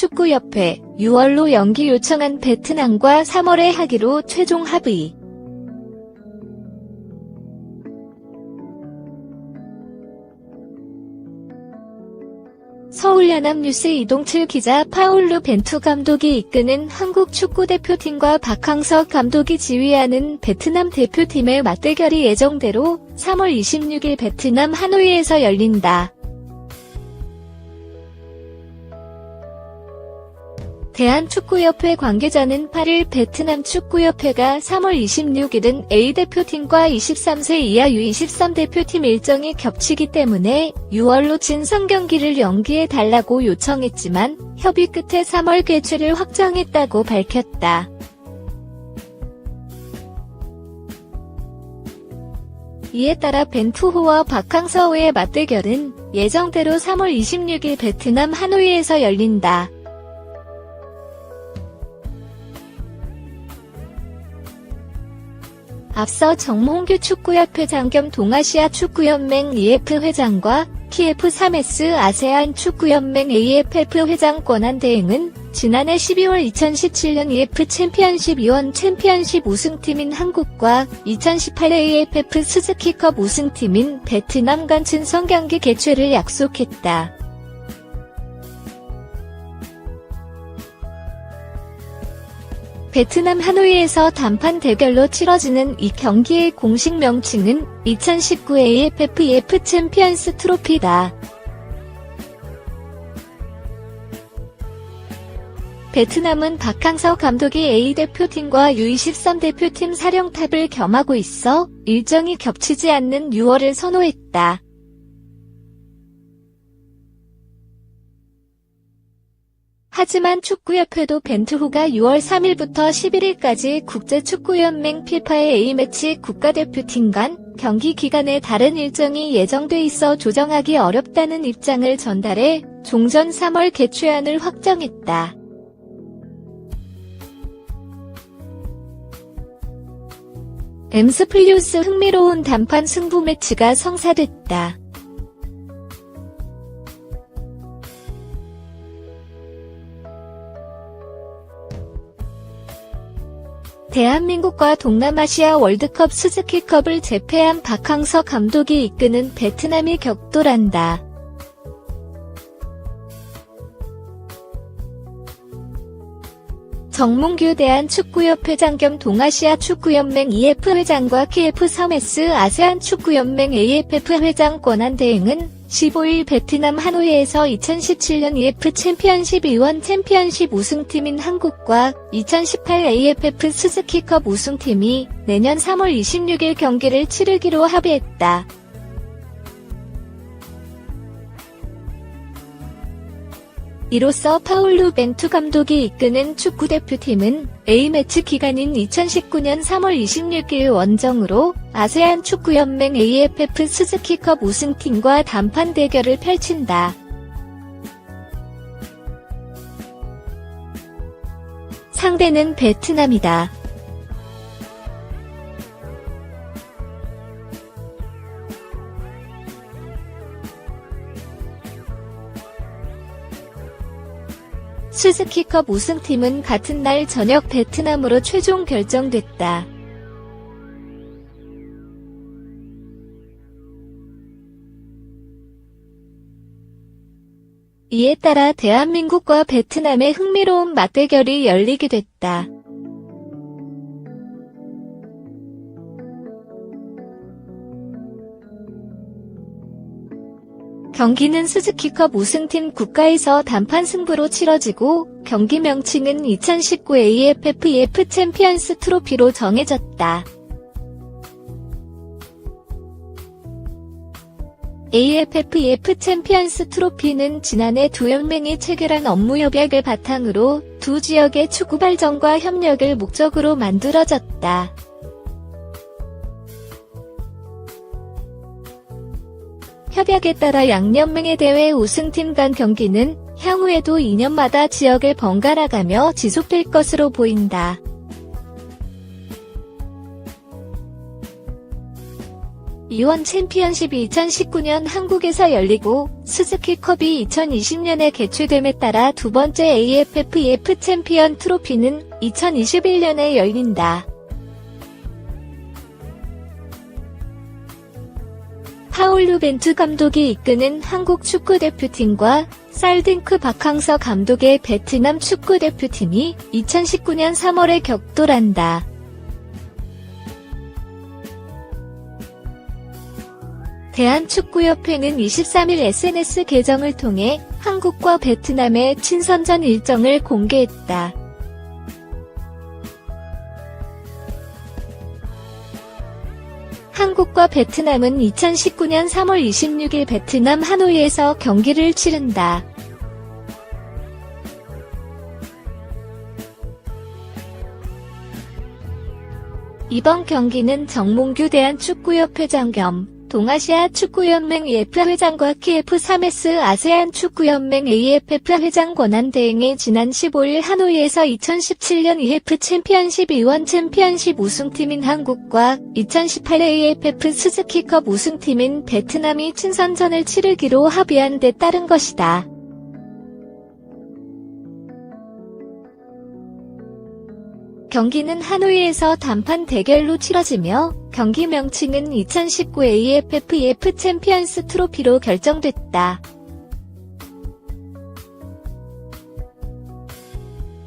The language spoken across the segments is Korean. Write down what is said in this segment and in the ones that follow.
축구협회 6월로 연기 요청한 베트남과 3월에 하기로 최종 합의. 서울 연합뉴스 이동칠 기자 파울루 벤투 감독이 이끄는 한국 축구대표팀과 박항석 감독이 지휘하는 베트남 대표팀의 맞대결이 예정대로 3월 26일 베트남 하노이에서 열린다. 대한축구협회 관계자는 8일 베트남 축구협회가 3월 26일은 A대표팀과 23세 이하 U23 대표팀 일정이 겹치기 때문에 6월로 진성 경기를 연기해 달라고 요청했지만 협의 끝에 3월 개최를 확정했다고 밝혔다. 이에 따라 벤투호와 박항서의 맞대결은 예정대로 3월 26일 베트남 하노이에서 열린다. 앞서 정몽규 축구협회장 겸 동아시아 축구연맹 EF 회장과 KF3S 아세안 축구연맹 AFF 회장 권한 대행은 지난해 12월 2017년 EF 챔피언십 이원 챔피언십 우승팀인 한국과 2018 AFF 스즈키컵 우승팀인 베트남 간 친선 경기 개최를 약속했다. 베트남 하노이에서 단판 대결로 치러지는 이 경기의 공식 명칭은 2019 AFF 챔피언스 트로피다. 베트남은 박항서 감독이 A대표팀과 U23 대표팀 사령탑을 겸하고 있어 일정이 겹치지 않는 6월을 선호했다. 하지만 축구협회도 벤투후가 6월 3일부터 11일까지 국제축구연맹 피파의 A매치 국가대표팀 간 경기 기간에 다른 일정이 예정돼 있어 조정하기 어렵다는 입장을 전달해 종전 3월 개최안을 확정했다. 엠스플리우스 흥미로운 단판 승부 매치가 성사됐다. 대한민국과 동남아시아 월드컵 스즈키컵을 제패한 박항서 감독이 이끄는 베트남이 격돌한다. 정문규 대한축구협회장 겸 동아시아 축구연맹 EF 회장과 KF3S 아세안 축구연맹 AFF 회장 권한 대행은 15일 베트남 하노이에서 2017년 EF 챔피언십 이원 챔피언십 우승팀인 한국과 2018 AFF 스즈키컵 우승팀이 내년 3월 26일 경기를 치르기로 합의했다. 이로써 파울루 벤투 감독이 이끄는 축구대표팀은 A매치 기간인 2019년 3월 26일 원정으로 아세안 축구연맹 AFF 스즈키컵 우승팀과 단판 대결을 펼친다. 상대는 베트남이다. 스즈키컵 우승팀은 같은 날 저녁 베트남으로 최종 결정됐다. 이에 따라 대한민국과 베트남의 흥미로운 맞대결이 열리게 됐다. 경기는 스즈키컵 우승팀 국가에서 단판 승부로 치러지고 경기 명칭은 2019 AFF 챔피언스 트로피로 정해졌다. AFF 챔피언스 트로피는 지난해 두 연맹이 체결한 업무 협약을 바탕으로 두 지역의 축구 발전과 협력을 목적으로 만들어졌다. 협약에 따라 양연맹의 대회 우승팀 간 경기는 향후에도 2년마다 지역을 번갈아가며 지속될 것으로 보인다. 이원 챔피언십이 2019년 한국에서 열리고 스즈키컵이 2020년에 개최됨에 따라 두 번째 AFF 챔피언 트로피는 2021년에 열린다. 파울루 벤투 감독이 이끄는 한국 축구 대표팀과 살딩크 박항서 감독의 베트남 축구 대표팀이 2019년 3월에 격돌한다. 대한축구협회는 23일 SNS 계정을 통해 한국과 베트남의 친선전 일정을 공개했다. 한국과 베트남은 2019년 3월 26일 베트남 하노이에서 경기를 치른다. 이번 경기는 정몽규 대한축구협회장 겸 동아시아 축구연맹 EF 회장과 KF 3S 아세안 축구연맹 AFF 회장 권한대행이 지난 15일 하노이에서 2017년 EF 챔피언십 이원 챔피언십 우승팀인 한국과 2018 AFF 스즈키컵 우승팀인 베트남이 친선전을 치르기로 합의한 데 따른 것이다. 경기는 하노이에서 단판 대결로 치러지며 경기 명칭은 2019 AFF 챔피언스 트로피로 결정됐다.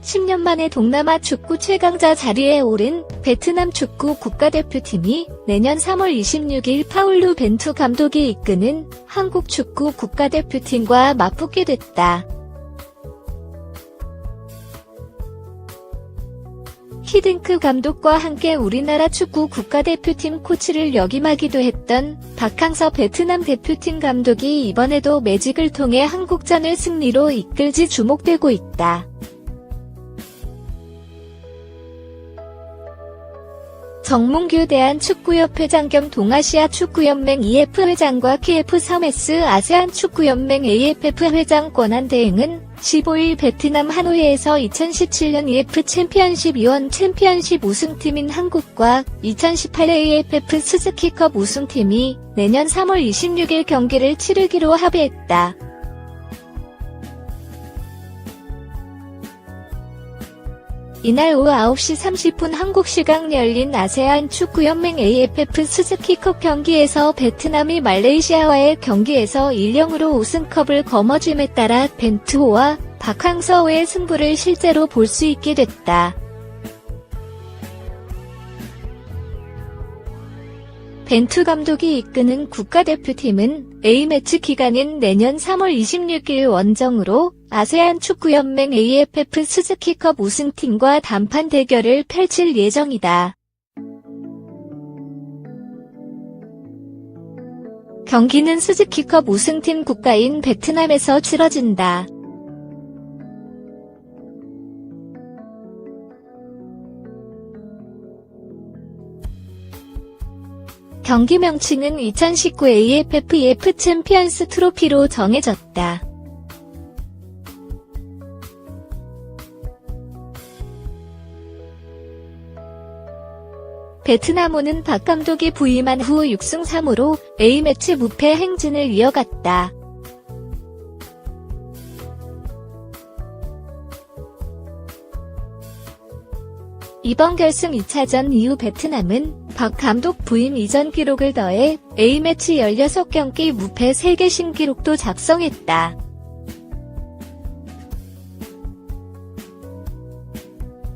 10년 만에 동남아 축구 최강자 자리에 오른 베트남 축구 국가대표팀이 내년 3월 26일 파울루 벤투 감독이 이끄는 한국 축구 국가대표팀과 맞붙게 됐다. 히든크 감독과 함께 우리나라 축구 국가대표팀 코치를 역임하기도 했던 박항서 베트남 대표팀 감독이 이번에도 매직을 통해 한국전을 승리로 이끌지 주목되고 있다. 정문규 대한축구협회장 겸 동아시아 축구연맹 EF 회장과 KF 3S 아세안 축구연맹 AFF 회장 권한 대행은 15일 베트남 하노이에서 2017년 EF 챔피언십 이원 챔피언십 우승팀인 한국과 2018 AFF 스즈키컵 우승팀이 내년 3월 26일 경기를 치르기로 합의했다. 이날 오후 9시 30분 한국 시각 열린 아세안 축구연맹 AFF 스즈키컵 경기에서 베트남이 말레이시아와의 경기에서 1-0으로 우승컵을 거머쥘에 따라 벤투호와 박항서의 승부를 실제로 볼 수 있게 됐다. 벤투 감독이 이끄는 국가대표팀은 A매치 기간인 내년 3월 26일 원정으로 아세안 축구연맹 AFF 스즈키컵 우승팀과 단판 대결을 펼칠 예정이다. 경기는 스즈키컵 우승팀 국가인 베트남에서 치러진다. 경기 명칭은 2019 AFF 챔피언스 트로피로 정해졌다. 베트남호는 박 감독이 부임한 후 6승 3무로 A매치 무패 행진을 이어갔다. 이번 결승 2차전 이후 베트남은 박 감독 부임 이전 기록을 더해 A매치 16경기 무패 3개 신기록도 작성했다.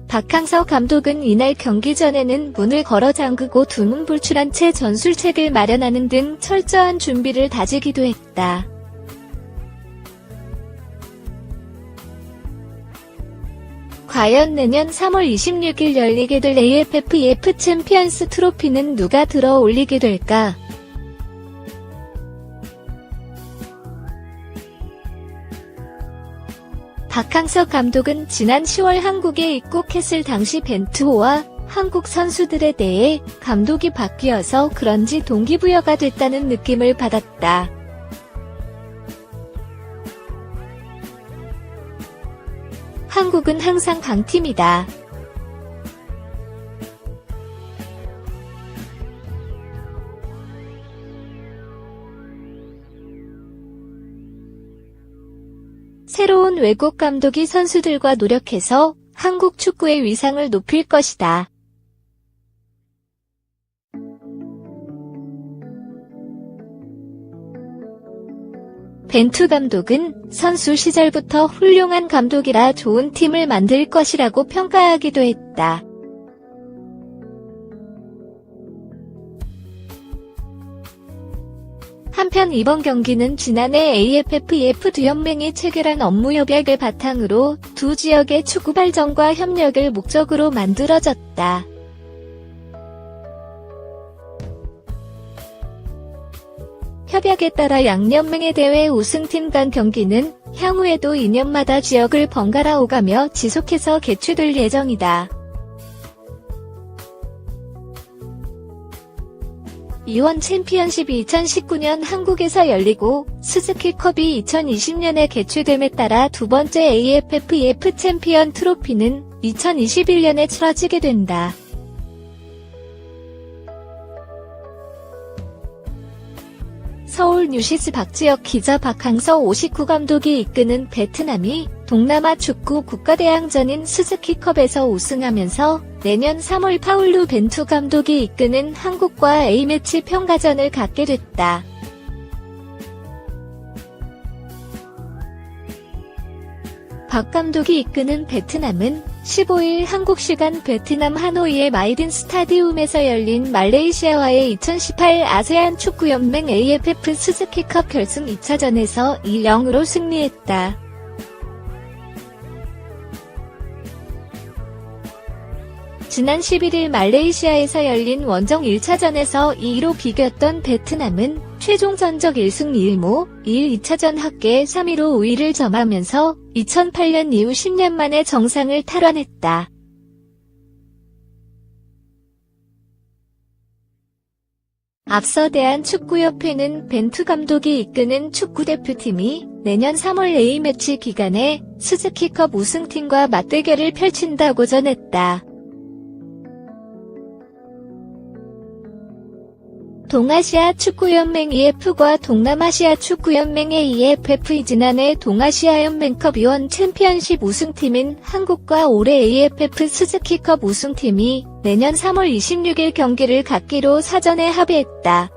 박항서 감독은 이날 경기 전에는 문을 걸어 잠그고 두문불출한 채 전술책을 마련하는 등 철저한 준비를 다지기도 했다. 과연 내년 3월 26일 열리게 될 AFF 챔피언스 트로피는 누가 들어 올리게 될까? 박항서 감독은 지난 10월 한국에 입국했을 당시 벤투호와 한국 선수들에 대해 감독이 바뀌어서 그런지 동기부여가 됐다는 느낌을 받았다. 공격은 항상 강팀이다. 새로운 외국 감독이 선수들과 노력해서 한국 축구의 위상을 높일 것이다. 벤투 감독은 선수 시절부터 훌륭한 감독이라 좋은 팀을 만들 것이라고 평가하기도 했다. 한편 이번 경기는 지난해 AFF 두 연맹이 체결한 업무 협약을 바탕으로 두 지역의 축구 발전과 협력을 목적으로 만들어졌다. 협약에 따라 양연맹의 대회 우승팀 간 경기는 향후에도 2년마다 지역을 번갈아 오가며 지속해서 개최될 예정이다. 이원 챔피언십 2019년 한국에서 열리고 스즈키컵이 2020년에 개최됨에 따라 두 번째 AFF 챔피언 트로피는 2021년에 치러지게 된다. 서울 뉴시스 박지혁 기자 박항서 59 감독이 이끄는 베트남이 동남아 축구 국가대항전인 스즈키컵에서 우승하면서 내년 3월 파울루 벤투 감독이 이끄는 한국과 A매치 평가전을 갖게 됐다. 박 감독이 이끄는 베트남은 15일 한국 시간 베트남 하노이의 마이든 스타디움에서 열린 말레이시아와의 2018 아세안 축구연맹 AFF 스즈키컵 결승 2차전에서 2-0으로 승리했다. 지난 11일 말레이시아에서 열린 원정 1차전에서 2로 비겼던 베트남은 최종 전적 1승 1무 1 2차전 합계 3위로 우위를 점하면서 2008년 이후 10년 만에 정상을 탈환했다. 앞서 대한축구협회는 벤투 감독이 이끄는 축구대표팀이 내년 3월 A매치 기간에 스즈키컵 우승팀과 맞대결을 펼친다고 전했다. 동아시아 축구연맹 EF과 동남아시아 축구연맹 AFF 지난해 동아시아연맹컵 위원 챔피언십 우승팀인 한국과 올해 AFF 스즈키컵 우승팀이 내년 3월 26일 경기를 갖기로 사전에 합의했다.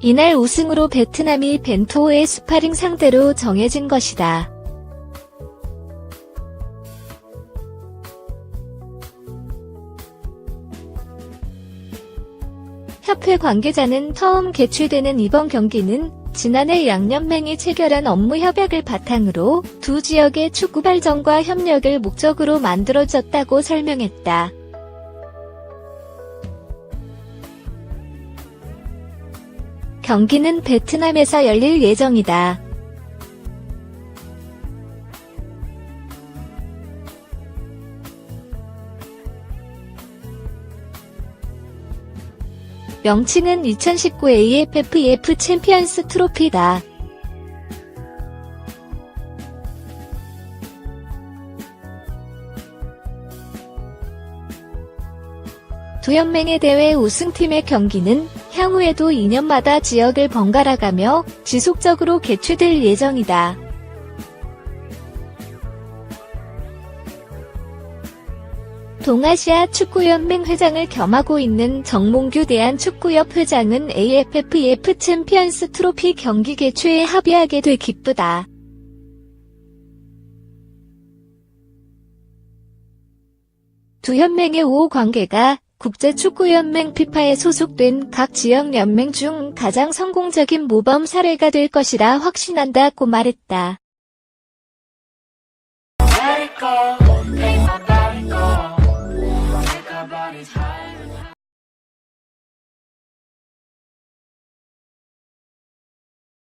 이날 우승으로 베트남이 벤토의 스파링 상대로 정해진 것이다. 협회 관계자는 처음 개최되는 이번 경기는 지난해 양연맹이 체결한 업무 협약을 바탕으로 두 지역의 축구 발전과 협력을 목적으로 만들어졌다고 설명했다. 경기는 베트남에서 열릴 예정이다. 명칭은 2019 AFF 챔피언스 트로피다. 두 연맹의 대회 우승팀의 경기는 향후에도 2년마다 지역을 번갈아가며 지속적으로 개최될 예정이다. 동아시아 축구연맹 회장을 겸하고 있는 정몽규 대한축구협 회장은 AFF 챔피언스 트로피 경기 개최에 합의하게 돼 기쁘다. 두 연맹의 우호 관계가 국제축구연맹 피파에 소속된 각 지역 연맹 중 가장 성공적인 모범 사례가 될 것이라 확신한다고 말했다.